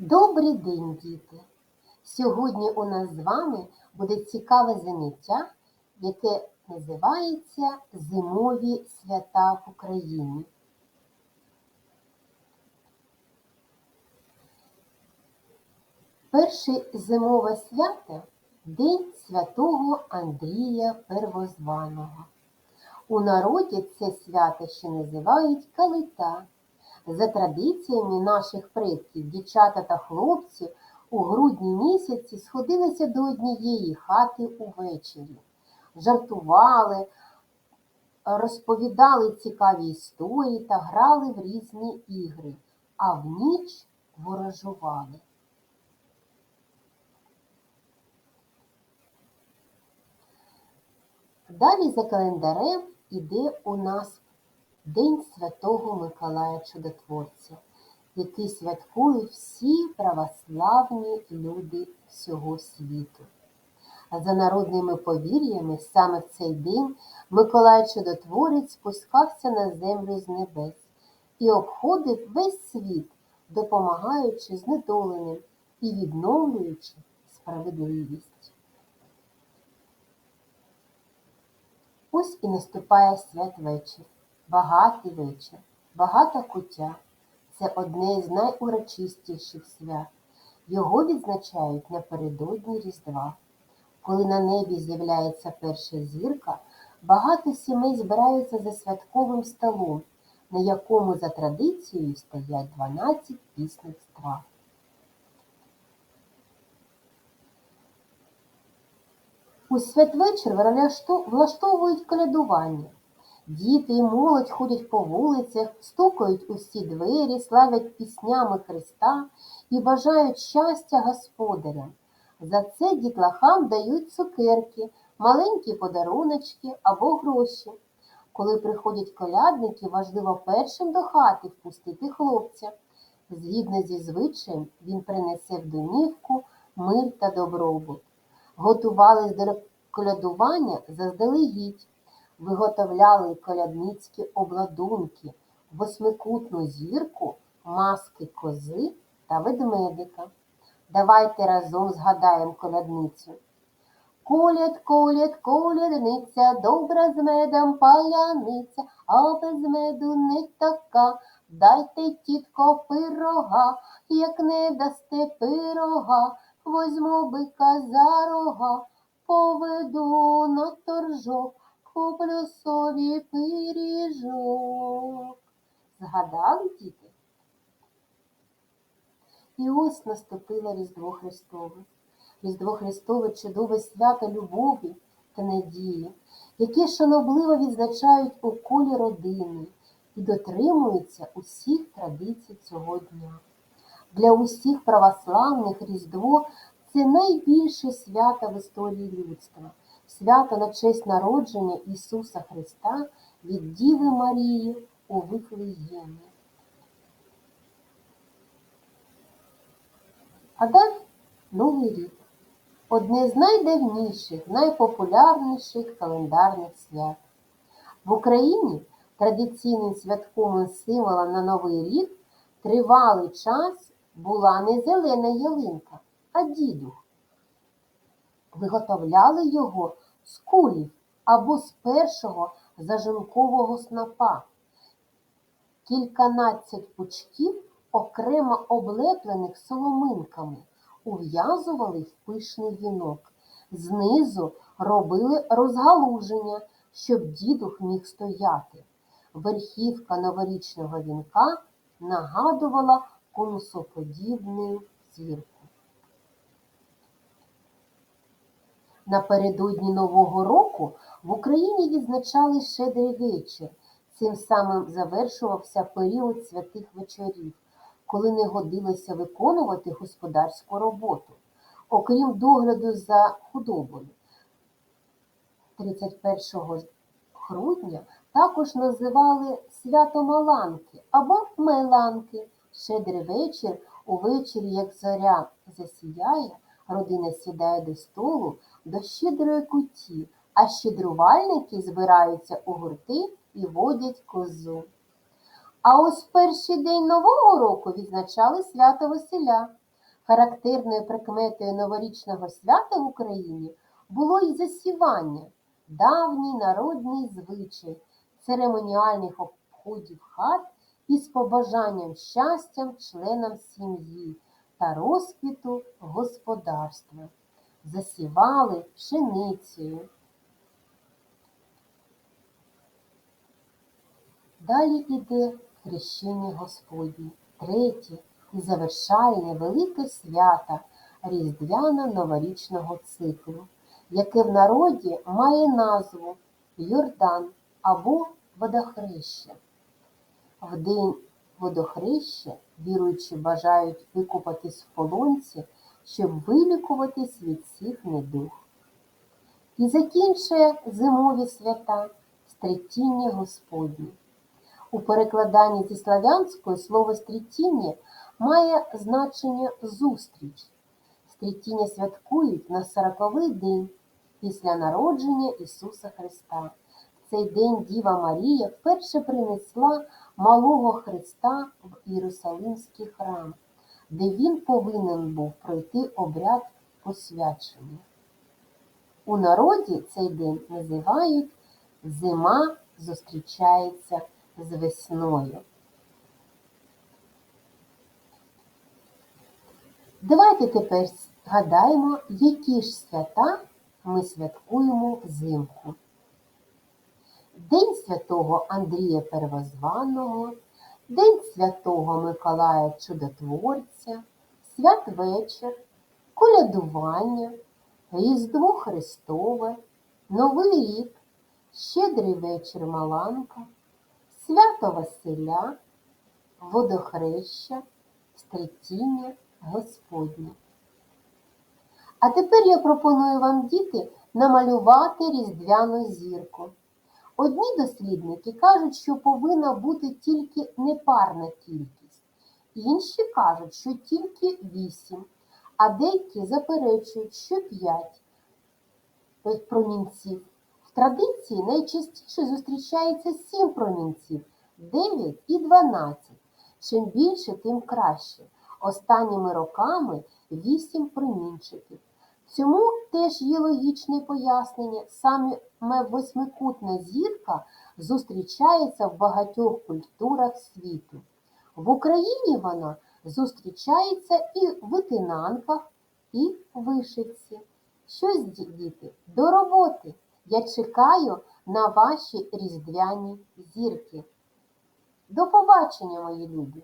Добрий день, діти! Сьогодні у нас з вами буде цікаве заняття, яке називається Зимові свята в Україні. Перше зимове свято День святого Андрія Первозваного. У народі це свято ще називають Калита. За традиціями наших предків, дівчата та хлопці у грудні місяці сходилися до однієї хати увечері, жартували, розповідали цікаві історії та грали в різні ігри, а в ніч ворожували. Далі за календарем іде у нас День Святого Миколая Чудотворця, який святкують всі православні люди всього світу. А за народними повір'ями, саме в цей день Миколай Чудотворець спускався на землю з небес і обходив весь світ, допомагаючи знедоленим і відновлюючи справедливість. Ось і наступає святвечір багатий вечір, багата куття це одне з найурочистіших свят. Його відзначають напередодні Різдва. Коли на небі з'являється перша зірка, багато сімей збираються за святковим столом, на якому за традицією стоять 12 пісних страв. У святвечір влаштовують колядування. Діти і молодь ходять по вулицях, стукають усі двері, славять піснями Христа і бажають щастя господарям. За це дітлахам дають цукерки, маленькі подаруночки або гроші. Коли приходять колядники, важливо першим до хати впустити хлопця. Згідно зі звичаєм, він принесе в домівку мир та добробут. Готувались до колядування заздалегідь виготовляли колядницькі обладунки, восьмикутну зірку, маски кози та ведмедика. Давайте разом згадаємо колядницю. Коляд, коляд, колядниця, добра з медом паляниця, а без меду не така. Дайте, тітко, пирога, як не дасте пирога, возьму бика за рога, поведу на торжок куплю собі пиріжок. Згадали діти? І ось наступило Різдво Христове. Різдво Христове чудове свято любові та надії, яке шанобливо відзначають у колі родини і дотримуються усіх традицій цього дня. Для усіх православних Різдво це найбільше свято в історії людства свято на честь народження Ісуса Христа від Діви Марії у Вифлеємі. А далі Новий рік одне з найдавніших, найпопулярніших календарних свят. В Україні традиційним святковим символом на Новий рік тривалий час була не зелена ялинка, а дідух. Виготовляли його з кулів або з першого зажинкового снопа. Кільканадцять пучків, окремо облеплених соломинками, ув'язували в пишний вінок. Знизу робили розгалуження, щоб дідух міг стояти. Верхівка новорічного вінка нагадувала конусоподібну зірку. Напередодні Нового року в Україні відзначали щедрий вечір. Цим самим завершувався період святих вечорів, коли не годилося виконувати господарську роботу. Окрім догляду за худобою. 31 грудня також називали свято Маланки або Меланки. Щедрий вечір, увечері, як зоря засіяє, родина сідає до столу до щедрої куті, а щедрувальники збираються у гурти і водять козу. А ось перший день Нового року відзначали свято Василя. Характерною прикметою новорічного свята в Україні було й засівання, давній народний звичай церемоніальних обходів хат із побажанням щастям членам сім'ї та розквіту господарства. Засівали пшеницею. Далі іде хрещення Господнє, третє і завершальне велике свято Різдвяно-новорічного циклу, яке в народі має назву Йордан або Водохреща. В день водохреща віруючі бажають викупатись в полонці, щоб вилікуватись від всіх недуг. І закінчує зимові свята Стрітіння Господнє. У перекладанні зі славянської слово стрітіння має значення зустріч. Стрітіння святкують на сороковий день після народження Ісуса Христа. В цей день Діва Марія вперше принесла малого Христа в Єрусалимський храм, де він повинен був пройти обряд посвячення. У народі цей день називають Зима зустрічається з весною. Давайте тепер згадаємо, які ж свята ми святкуємо взимку. День святого Андрія Первозваного, День святого Миколая Чудотворця, святвечір, колядування, Різдво Христове, Новий рік, Щедрий вечір Маланка, Свято Василя, Водохреща, Стрітіння Господнє. А тепер я пропоную вам, діти, намалювати різдвяну зірку. Одні дослідники кажуть, що повинна бути тільки непарна кількість, інші кажуть, що тільки вісім, а деякі заперечують, що п'ять промінців. В традиції найчастіше зустрічається сім промінців, 9 і 12. Чим більше, тим краще. Останніми роками вісім промінчиків. Цьому теж є логічне пояснення. Саме восьмикутна зірка зустрічається в багатьох культурах світу. В Україні вона зустрічається і в витинанках, і в вишивці. Щось, діти, до роботи! Я чекаю на ваші різдвяні зірки. До побачення, мої любі!